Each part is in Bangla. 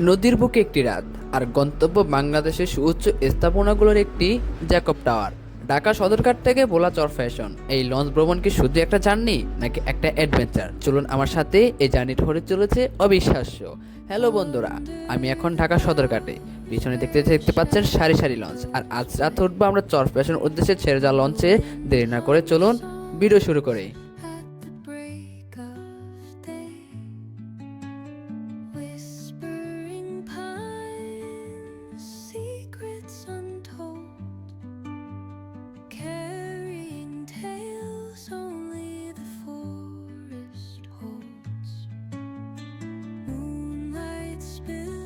নদীর বুকে একটি রাত, আর গন্তব্য বাংলাদেশের সুউচ্চ স্থাপনাগুলোর একটি জ্যাকব টাওয়ার। ঢাকা সদরঘাট থেকে বোলাচর ফ্যাশন। এই লঞ্চ ভ্রমণ কি শুধু একটা জার্নি, নাকি একটা অ্যাডভেঞ্চার? চলুন আমার সাথে এই জার্নিটা হতে চলেছে অবিশ্বাস্য। হ্যালো বন্ধুরা, আমি এখন ঢাকা সদরঘাটে পিছনে দেখতে দেখতে পাচ্ছেন সারি সারি লঞ্চ, আর আজ রাত উঠবো আমরা চর ফ্যাশন উদ্দেশ্যে ছেড়ে যাওয়া লঞ্চে। দেরি না করে চলুন, ভিডিও শুরু করি।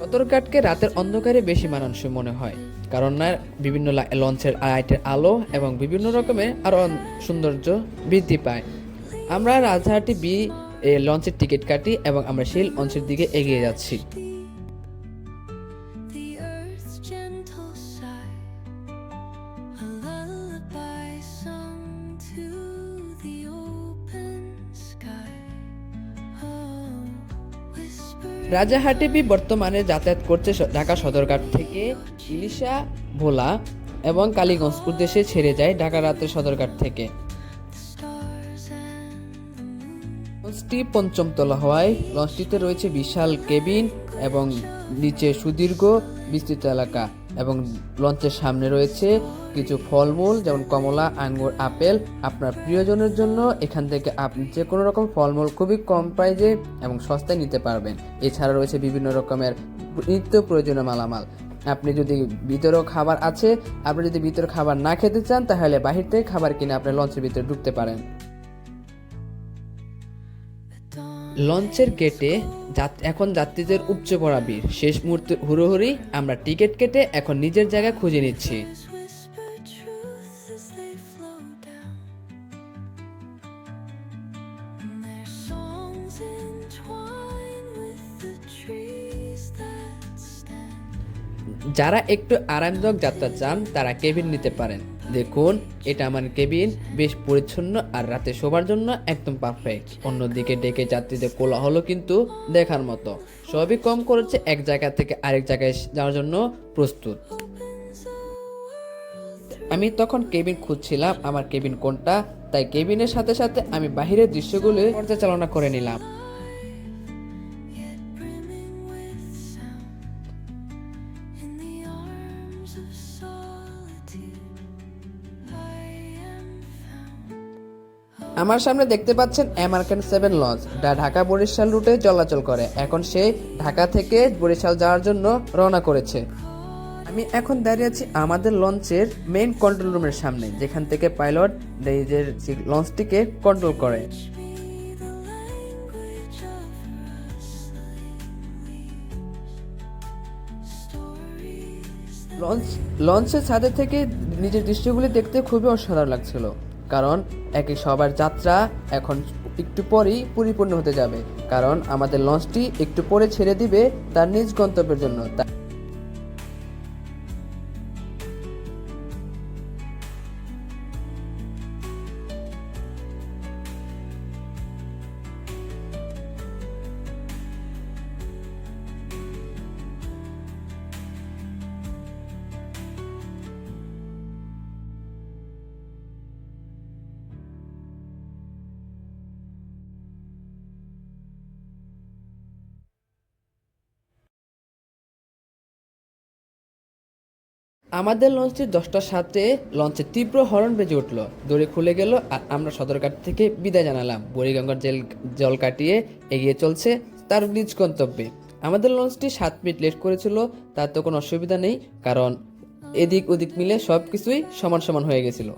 সদরঘাটকে রাতের অন্ধকারে বেশি মানানসই মনে হয়। কারণ না, বিভিন্ন লঞ্চের লাইটের আলো এবং বিভিন্ন রকমের আরও সৌন্দর্য বৃদ্ধি পায়। আমরা রাজহাটি বি লঞ্চের টিকিট কাটি এবং আমরা সেই লঞ্চের দিকে এগিয়ে যাচ্ছি। Whisper. রাজাহাটি বি বর্তমানে যাতায়াত করছে ঢাকা সদরঘাট থেকে ইলিশা, ভোলা এবং কালীগঞ্জ উদ্দেশ্যে ছেড়ে যায় ঢাকা রাতের সদরঘাট থেকে. লঞ্চটি পঞ্চম তলা হওয়ায় লঞ্চটিতে রয়েছে বিশাল কেবিন এবং নিচে সুদীর্ঘ বিস্তৃত এলাকা এবং লঞ্চের সামনে রয়েছে কিছু ফলমূল, যেমন কমলা, আঙ্গুর, আপেল। আপনার প্রিয়জনের জন্য এখান থেকে আপনি যে কোনো রকম ফলমূল খুবই কম প্রাইজে এবং সস্তায় নিতে পারবেন। এছাড়া রয়েছে বিভিন্ন রকমের নিত্য প্রয়োজনীয় মালামাল। আপনি যদি ভিতরেও খাবার আছে, আপনি যদি ভিতরে খাবার না খেতে চান, তাহলে বাহির থেকে খাবার কিনে আপনি লঞ্চের ভিতরে ঢুকতে পারেন। লঞ্চের গেটে এখন যাত্রীদের উপচে পড়া ভিড় শেষ মুহূর্তে হুড়োহুড়ি, আমরা টিকিট কেটে এখন নিজের জায়গা খুঁজে নিচ্ছি. যারা একটু আরামদায়ক যাত্রা চান, তারা কেবিন নিতে পারেন দেখুন, এটা আমার কেবিন, বেশ পরিচ্ছন্ন আর রাতে শোবার জন্য একদম পারফেক্ট অন্যদিকে ডেকে যাত্রীদের কোলাহল কিন্তু দেখার মতো। সবই কম করেছে এক জায়গা থেকে আরেক জায়গায় যাওয়ার জন্য প্রস্তুত। আমি তখন কেবিন খুঁজছিলাম, আমার কেবিন কোনটা, তাই কেবিনের সাথে সাথে আমি বাহিরের দৃশ্যগুলো পর্যালোচনা করে নিলাম। আমার সামনে দেখতে পাচ্ছেন আমেরিকান সেভেন লঞ্চ যা ঢাকা বরিশাল রুটে চলাচল করে। এখন সে ঢাকা থেকে বরিশাল যাওয়ার জন্য রওনা করেছে। আমি এখন দাঁড়িয়ে আছি আমাদের লঞ্চের মেইন কন্ট্রোল রুমের সামনে, যেখান থেকে পাইলট নিজের লঞ্চটিকে কন্ট্রোল করে। লঞ্চ, লঞ্চের ছাদে থেকে নিজের দৃশ্যগুলি দেখতে খুবই অসাধারণ লাগছিল, কারণ একে সবার যাত্রা এখন একটু পরেই পরিপূর্ণ হতে যাবে, কারণ আমাদের লঞ্চটি একটু পরে ছেড়ে দিবে তার নিজ গন্তব্যের জন্য। আমাদের লঞ্চটি দশটার সাথে লঞ্চের তীব্র হরণ বেজে উঠল। দড়ি খুলে গেল আর আমরা সদরঘাট থেকে বিদায় জানালাম। বুড়িগঙ্গার জেল, জল কাটিয়ে এগিয়ে চলছে তার নিজ গন্তব্যে। আমাদের লঞ্চটি সাত মিনিট লেট করেছিল, তার তো কোনো অসুবিধা নেই, কারণ এদিক ওদিক মিলে সব কিছুই সমান সমান হয়ে গেছিল।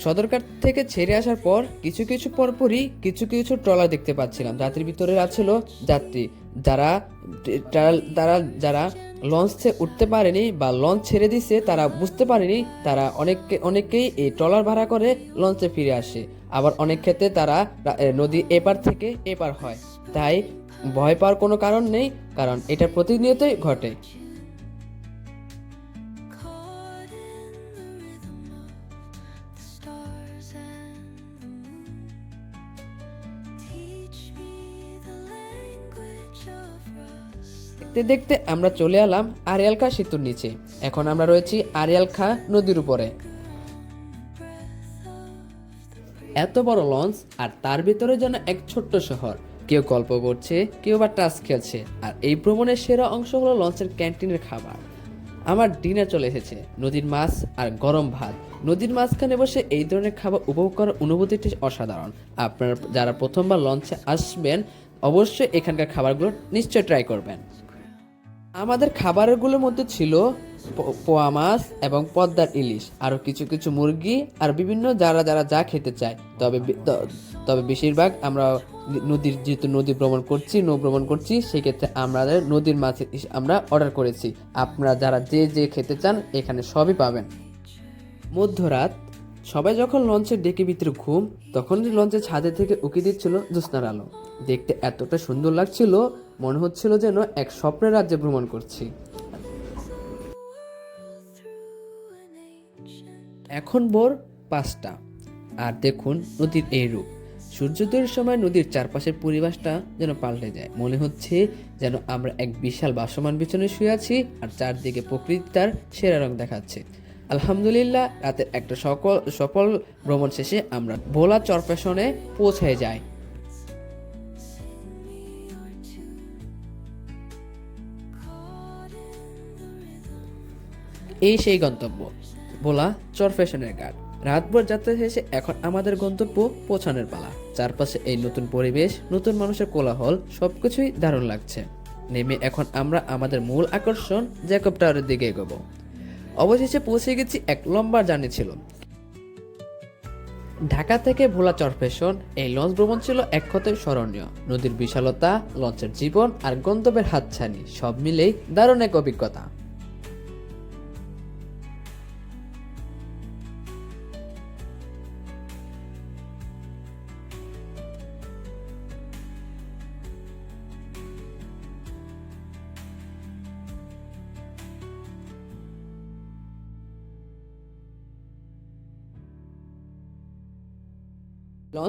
সদরঘাট থেকে ছেড়ে আসার পর কিছু কিছু পরপরই কিছু কিছু ট্রলার দেখতে পাচ্ছিলাম। যাত্রীর ভিতরে ছিল যাত্রী। যারা তারা- যারা লঞ্চে উঠতে পারেনি বা লঞ্চ ছেড়ে দিছে, তারা বুঝতে পারেনি, তারা অনেককে, অনেকেই এই ট্রলার ভাড়া করে লঞ্চে ফিরে আসে। আবার অনেক ক্ষেত্রে তারা নদী এপার থেকে এপার হয়। তাই ভয় পাওয়ার কোনো কারণ নেই, কারণ এটা প্রতিনিয়তই ঘটে। দেখতে দেখতে আমরা চলে এলাম আরিয়াল খা সেতুর নিচে। এখন আমরা রয়েছি আরিয়াল খা নদীর উপরে। এত বড় লঞ্চ আর তার ভিতরে যেন এক ছোট্ট শহর। কেউ গল্প করছে, কেউ বা টাস খেলছে, আর এই ভ্রমণের সেরা অংশ হলো লঞ্চের ক্যান্টিনের খাবার। আমার ডিনার চলে এসেছে, নদীর মাছ আর গরম ভাত। নদীর মাঝখানে বসে এই ধরনের খাবার উপভোগ করার অনুভূতিটি অসাধারণ। আপনারা যারা প্রথমবার লঞ্চে আসবেন, অবশ্যই এখানকার খাবারগুলো নিশ্চয় ট্রাই করবেন। আমাদের খাবারগুলোর মধ্যে ছিল পোয়া মাছ এবং পদ্মার ইলিশ আরও কিছু কিছু মুরগি আর বিভিন্ন যারা যারা যা খেতে চায়। তবে তবে বেশিরভাগ আমরা নদীর যেহেতু নদী ভ্রমণ করছি, নৌ ভ্রমণ করছি, সেক্ষেত্রে আমাদের নদীর মাছ আমরা অর্ডার করেছি। আপনারা যারা যে যে খেতে চান, এখানে সবই পাবেন। মধ্যরাত সবাই যখন লঞ্চের ডেকে ভিতরে ঘুম তখন লঞ্চের ছাদে থেকে উকি দিচ্ছিল জ্যোৎস্নার আলো। দেখতে এতটা সুন্দর লাগছিল, মনে হচ্ছিল যেন এক স্বপ্নের রাজ্যে ভ্রমণ করছি। এখন ভোর পাঁচটা। আর দেখুন নদীর এই রূপ। সূর্যোদয়ের সময় নদীর চারপাশের পরিবেশটা যেন পাল্টে যায়। মনে হচ্ছে যেন আমরা এক বিশাল বাসমান বিছনে শুয়ে আছি, আর চারদিকে প্রকৃতি তার সেরা রং দেখাচ্ছে। আলহামদুলিল্লাহ, রাতের একটা সকল, সফল ভ্রমণ শেষে আমরা ভোলা চরপেশনে পৌঁছে যাই। এই সেই গন্তব্য, ভোলা চরফেশনের ঘাট। রাতভর যাত্রা শেষে এখন আমাদের গন্তব্য পৌঁছানোর পালা। চারপাশে এই নতুন পরিবেশ, নতুন মানুষের কোলাহল, সবকিছুই দারুণ লাগছে। নেমে এখন আমরা আমাদের মূল আকর্ষণ জ্যাকব টাওয়ারের দিকে এগোবো। অবশেষে পৌঁছে গেছি এক লম্বা জার্নি ছিল। ঢাকা থেকে ভোলা চরফেশন এই লঞ্চ ভ্রমণ ছিল এক কথায় স্মরণীয়। নদীর বিশালতা লঞ্চের জীবন আর গন্তব্যের হাতছানি সব মিলেই দারুণ এক অভিজ্ঞতা।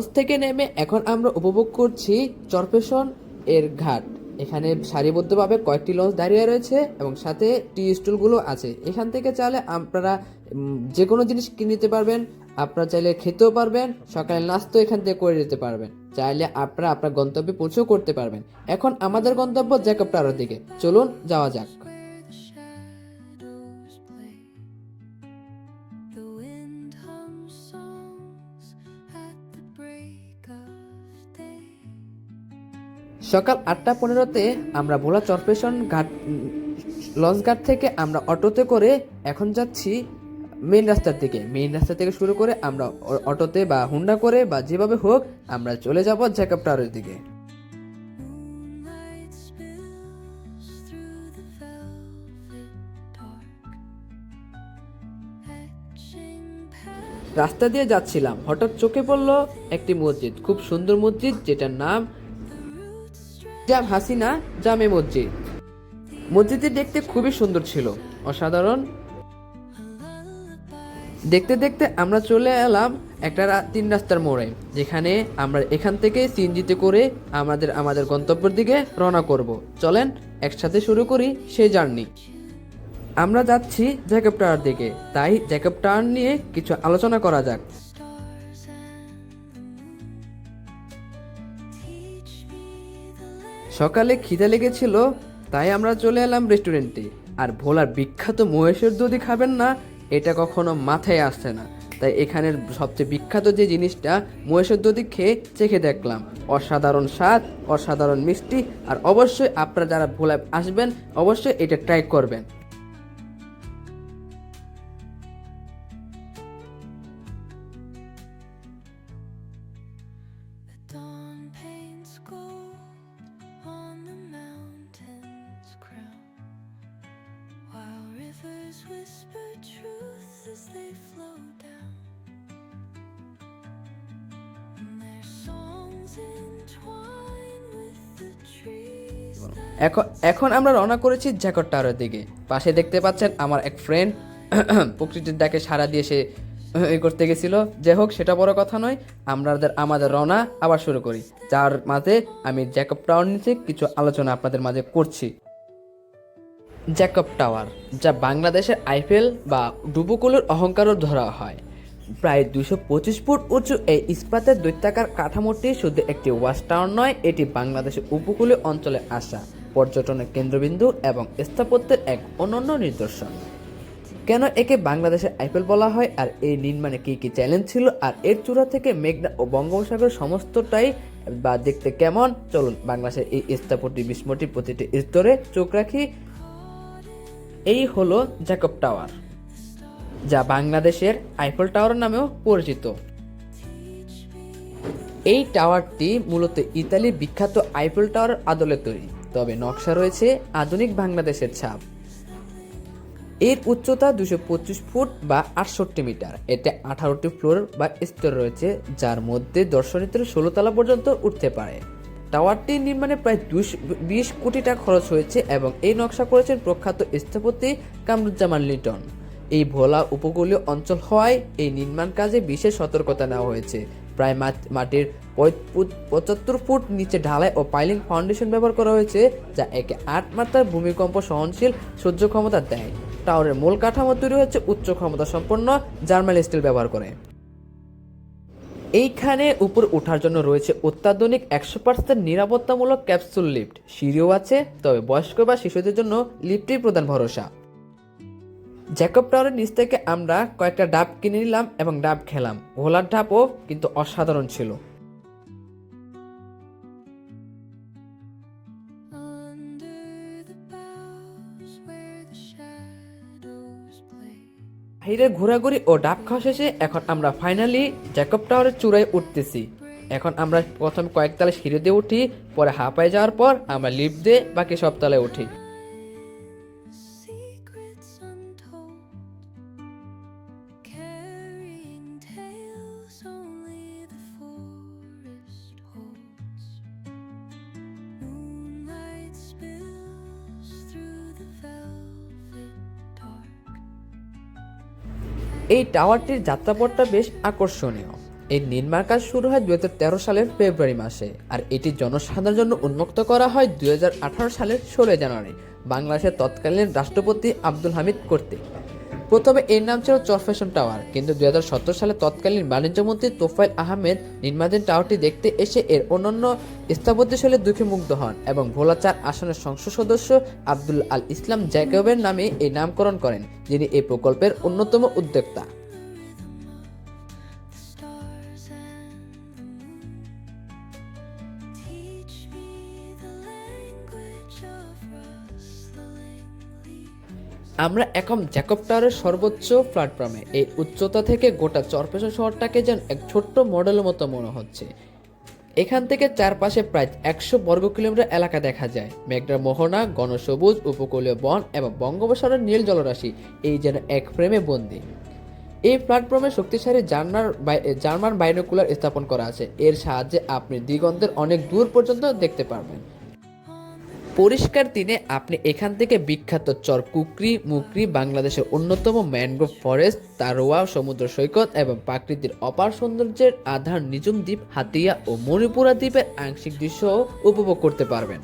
লঞ্চ থেকে নেমে এখন আমরা উপভোগ করছি চরপেশন এর ঘাট। এখানে সারিবদ্ধভাবে কয়েকটি লঞ্চ দাঁড়িয়ে রয়েছে এবং সাথে টি স্টুলগুলো আছে। এখান থেকে চাইলে আপনারা যে কোনো জিনিস কিনে নিতে পারবেন, আপনারা চাইলে খেতেও পারবেন সকালে নাস্তা এখান থেকে করে নিতে পারবেন। চাইলে আপনারা আপনার গন্তব্যে পৌঁছেও করতে পারবেন। এখন আমাদের গন্তব্য জ্যাকব টাওয়ারের দিকে। চলুন যাওয়া যাক। সকাল আটটা পনেরোতে আমরা ভোলা চরপেশন ঘাট, লঞ্চ ঘাট থেকে আমরা অটোতে করে এখন যাচ্ছি মেন রাস্তার দিকে। মেন রাস্তা থেকে শুরু করে আমরা অটোতে বা হুন্ডা করে বা যেভাবে হোক আমরা চলে যাব জ্যাকব টাওয়ারের দিকে। রাস্তা দিয়ে যাচ্ছিলাম। হঠাৎ চোখে পড়ল একটি মসজিদ, খুব সুন্দর মসজিদ যেটার নাম জাম হাসিনা, জামে মসজিদ। মসজিদটি দেখতে খুবই সুন্দর ছিল, অসাধারণ। দেখতে দেখতে আমরা চলে এলাম একটা তিন রাস্তার মোড়ে, যেখানে আমরা এখান থেকে সিএনজিতে করে আমাদের আমাদের গন্তব্যের দিকে রওনা করব। চলেন, একসাথে শুরু করি সেই জার্নি। আমরা যাচ্ছি জ্যাকব টাওয়ার দিকে, তাই জ্যাকব টাওয়ার নিয়ে কিছু আলোচনা করা যাক। সকালে খিদে লেগেছিল, তাই আমরা চলে এলাম রেস্টুরেন্টে। আর ভোলার বিখ্যাত মহেশের দধি খাবেন না, এটা কখনো মাথায় আসছে না। তাই এখানের সবচেয়ে বিখ্যাত যে জিনিসটা, মহেশের দধি খেয়ে চেখে দেখলাম। অসাধারণ স্বাদ, অসাধারণ মিষ্টি, আর অবশ্যই আপনারা যারা ভোলায় আসবেন, অবশ্যই এটা ট্রাই করবেন। Whisper truth as they flow down. Their songs entwine with the trees এখন এখন আমরা রওনা করেছি জ্যাকট টাওয়ারের দিকে। পাশে দেখতে পাচ্ছেন আমার এক ফ্রেন্ড প্রকৃতির ডাকে সারা দিয়ে সে এই করতে গেছিল। যাই হোক সেটা বড় কথা নয় আমাদের আমাদের রওনা আবার শুরু করি। যার মাঝে আমি জ্যাকব টাওয়ার নিচে কিছু আলোচনা আপনাদের মাঝে করছি। জ্যাকব টাওয়ার, যা বাংলাদেশের আইফেল বা ডুবুকুলের অহংকারও ধরা হয়। প্রায় দুশো পঁচিশ ফুট উঁচু এই ইস্পাতের দৈত্যাকার কাঠামোটি শুধু একটি ওয়াচ টাওয়ার নয়, এটি বাংলাদেশের উপকূলীয় অঞ্চলে আসা পর্যটনের কেন্দ্রবিন্দু এবং স্থাপত্যের এক অনন্য নিদর্শন। কেন একে বাংলাদেশের আইফেল বলা হয় আর এই নির্মাণে কী কী চ্যালেঞ্জ ছিল আর এর চূড়া থেকে মেঘনা ও বঙ্গোপসাগর সমস্তটাই বা দেখতে কেমন? চলুন বাংলাদেশের এই স্থাপত্যি বিস্ময়টি প্রতিটি স্তরে চোখ রাখি এই হলো জ্যাকব টাওয়ার, যা বাংলাদেশের আইফল টাওয়ার নামেও পরিচিত। এই টাওয়ারটি মূলত ইতালির বিখ্যাত আইফেল টাওয়ার আদলে তৈরি, তবে নকশা রয়েছে আধুনিক বাংলাদেশের ছাপ। এর উচ্চতা দুশো পঁচিশ ফুট বা আটষট্টি মিটার, এতে আঠারোটি ফ্লোর বা স্তর রয়েছে, যার মধ্যে দর্শনীদের ষোলো তলা পর্যন্ত উঠতে পারে। টাওয়ারটি নির্মাণে প্রায় দুশো বিশ কোটি টাকা খরচ হয়েছে এবং এই নকশা করেছেন প্রখ্যাত স্থপতি কামরুজ্জামান লিটন। এই ভোলা উপকূলীয় অঞ্চল হওয়ায় এই নির্মাণ কাজে বিশেষ সতর্কতা নেওয়া হয়েছে। প্রায় মাটির পঁচাত্তর ফুট নিচে ঢালাই ও পাইলিং ফাউন্ডেশন ব্যবহার করা হয়েছে, যা একে আট মাত্রার ভূমিকম্প সহনশীল সহ্য ক্ষমতা দেয়। টাওয়ারের মূল কাঠামো তৈরি হচ্ছে উচ্চ ক্ষমতা সম্পন্ন জার্মান স্টিল ব্যবহার করে। এইখানে উপর ওঠার জন্য রয়েছে অত্যাধুনিক একশো পার্সেন্ট নিরাপত্তামূলক ক্যাপসুল লিফট। সিঁড়িও আছে, তবে বয়স্ক বা শিশুদের জন্য লিফটই প্রধান ভরসা। জ্যাকব টাওয়ারের নিচ থেকে আমরা কয়েকটা ডাব কিনে নিলাম এবং ডাব খেলাম। ভোলার ডাবও কিন্তু অসাধারণ ছিল। বাহিরে ঘোরাঘুরি ও ডাব খাওয়া শেষে এখন আমরা ফাইনালি জ্যাকব টাওয়ারের চূড়ায় উঠতেছি। এখন আমরা প্রথম কয়েক তালে সিঁড়ি দিয়ে উঠি, পরে হাঁপায় যাওয়ার পর আমরা লিফট দিয়ে বাকি সব তালে উঠি। এই টাওয়ারটির যাত্রাপথটা বেশ আকর্ষণীয়। এর নির্মাণ কাজ শুরু হয় দুই হাজার তেরো সালের ফেব্রুয়ারি মাসে, আর এটি জনসাধারণের জন্য উন্মুক্ত করা হয় দুই হাজার আঠারো সালের ষোলোই জানুয়ারি, বাংলাদেশের তৎকালীন রাষ্ট্রপতি আব্দুল হামিদ কর্তৃক। প্রথমে এর নাম ছিল চরফেশন টাওয়ার, কিন্তু দুই সালে তৎকালীন বাণিজ্যমন্ত্রী তোফাইল আহমেদ নির্মাণাধীন টাওয়ারটি দেখতে এসে এর অন্যান্য স্থাপত্যশৈলে দুঃখে মুগ্ধ হন এবং ভোলাচার আসনের সংসদ সদস্য আব্দুল আল ইসলাম জ্যাকবের নামে এই নামকরণ করেন, যিনি এই প্রকল্পের অন্যতম উদ্যোক্তা। আমরা এখন জ্যাকব টাওয়ারের সর্বোচ্চ প্ল্যাটফর্মে। এই উচ্চতা থেকে গোটা চরপেশন শহরটাকে যেন এক ছোট্ট মডেলের মতো মনে হচ্ছে। এখান থেকে চারপাশে প্রায় একশো বর্গ কিলোমিটার এলাকা দেখা যায়। মেঘনার মোহনা গণসবুজ উপকূলীয় বন এবং বঙ্গোপসাগরের নীল জলরাশি, এই যেন এক ফ্রেমে বন্দি। এই প্ল্যাটফর্মে শক্তিশালী জার্নার জার্মান বাইনোকুলার স্থাপন করা আছে। এর সাহায্যে আপনি দিগন্তের অনেক দূর পর্যন্ত দেখতে পারবেন। পরিষ্কার দিনে আপনি এখান থেকে বিখ্যাত চর কুকরি, মুকরি, বাংলাদেশের অন্যতম ম্যানগ্রোভ ফরেস্ট, তারোয়া, সমুদ্র সৈকত এবং প্রাকৃতিক অপার সৌন্দর্যের আধার নিজুম দ্বীপ, হাতিয়া ও মণিপুরা দ্বীপের আংশিক দৃশ্য উপভোগ করতে পারবেন।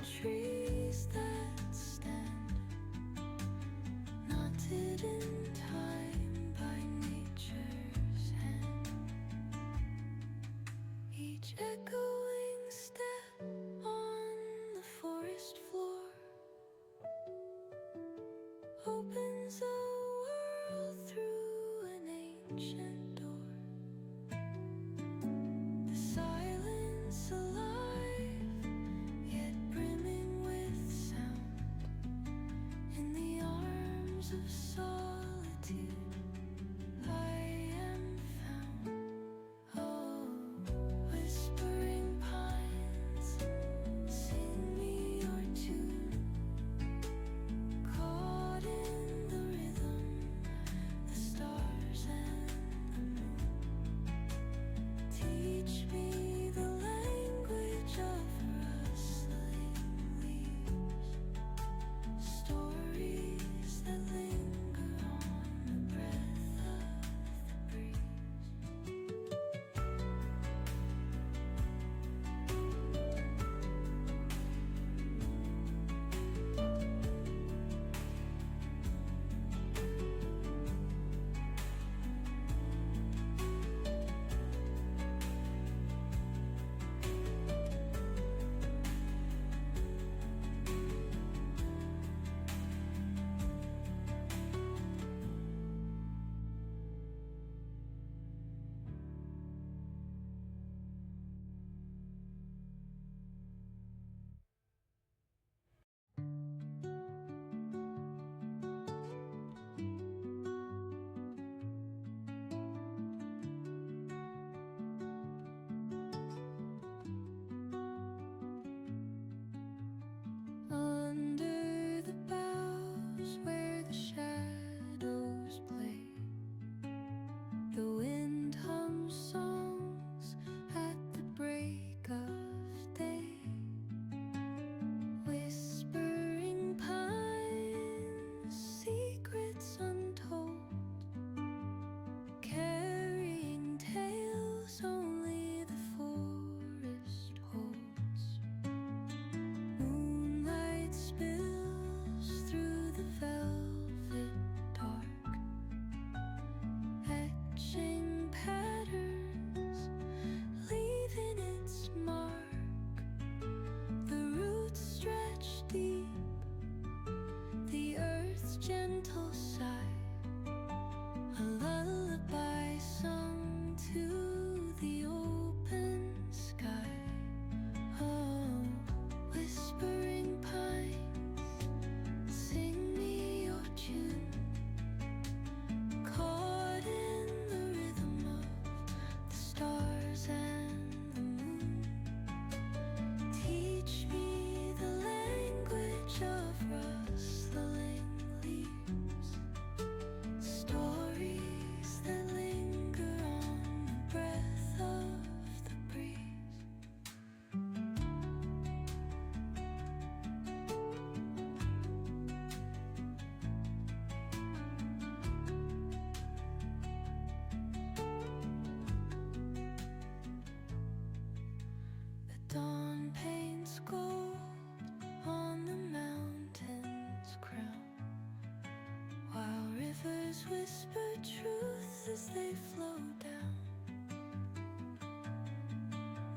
Stars whisper truth as they flow down.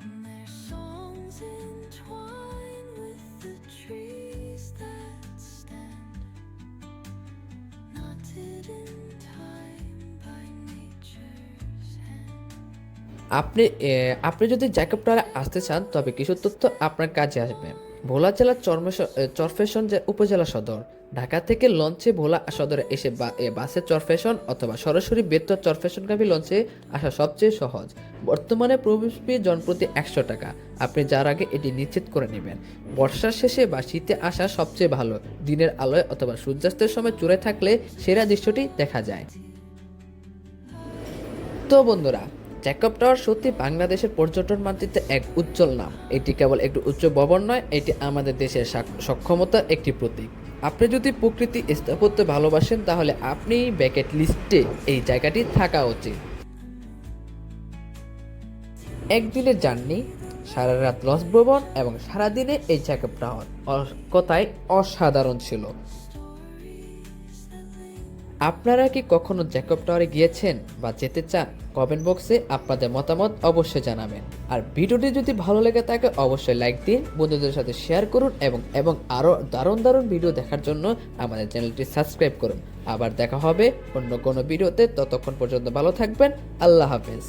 And their songs entwine with the trees that stand, knotted in time by nature's hand. আপনি আপনি যদি জ্যাকব টাওয়ারে আসতে চান তবে কিছু তথ্য আপনার কাজে আসবে ভোলা জেলার চরফেশন উপজেলা সদর, ঢাকা থেকে লঞ্চে ভোলা সদরে এসে বা- বাসে চরফেশন অথবা সরাসরি বেতর চরফেশনগামী লঞ্চে আসা সবচেয়ে সহজ। বর্তমানে প্রবেশ ফি জনপ্রতি একশো টাকা। আপনি যার আগে এটি নিশ্চিত করে নেবেন। বর্ষার শেষে বা শীতে আসা সবচেয়ে ভালো। দিনের আলোয় অথবা সূর্যাস্তের সময় চূড়ায় থাকলে সেরা দৃশ্যটি দেখা যায়। তো বন্ধুরা জ্যাকব টাওয়ার সত্যি বাংলাদেশের পর্যটন মানচিত্রে এক উজ্জ্বল নাম। এটি কেবল একটি উচ্চ ভবন নয়, এটি আমাদের দেশের সাক- সক্ষমতার একটি প্রতীক। আপনি যদি প্রকৃতি স্থাপত্য ভালোবাসেন, তাহলে আপনি ব্যাকেট লিস্টে এই জায়গাটি থাকা উচিত। একদিনের জার্নি সারা রাত লস ভ্রমণ এবং সারাদিনে এই জ্যাকব টাওয়ার কথায় অসাধারণ ছিল। আপনারা কি কখনো জ্যাকব টাওয়ারে গিয়েছেন বা যেতে চান? কমেন্ট বক্সে আপনাদের মতামত অবশ্যই জানাবেন। আর ভিডিওটি যদি ভালো লেগে থাকে, অবশ্যই লাইক দিন, বন্ধুদের সাথে শেয়ার করুন এবং এবং আরও দারুণ দারুণ ভিডিও দেখার জন্য আমাদের চ্যানেলটি সাবস্ক্রাইব করুন। আবার দেখা হবে অন্য কোনো ভিডিওতে। ততক্ষণ পর্যন্ত ভালো থাকবেন। আল্লাহ হাফেজ।